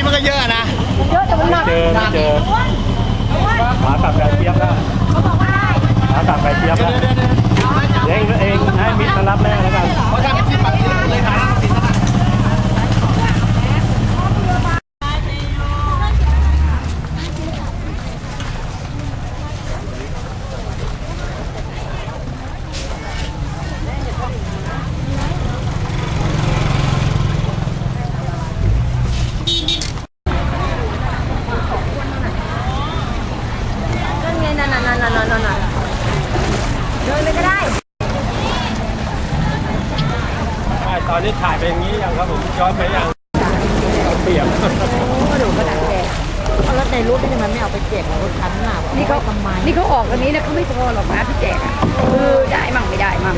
ี้มันก็เยอะนะเยอะแต่มันหนักเจอไม่เจอขากลับไปเทียบแล้วเขากลับไปเทียบแล้ว นอนนอนเดินไลยก็ได้ใช่ตอนนี้ถ่ายเปอย่างนี้ยังครับผมย้อนไปยังเอาเปรียบโอ้ดูกระดาษแดงเอารในรูปนี่มันไม่เอาไปแจกรถคันหนานี่เขาทำไมนี่เขาออกอันนี้นะเขาไม่พอหรอกนะพี่แจกอะคือได้มั่งไม่ได้มั่ง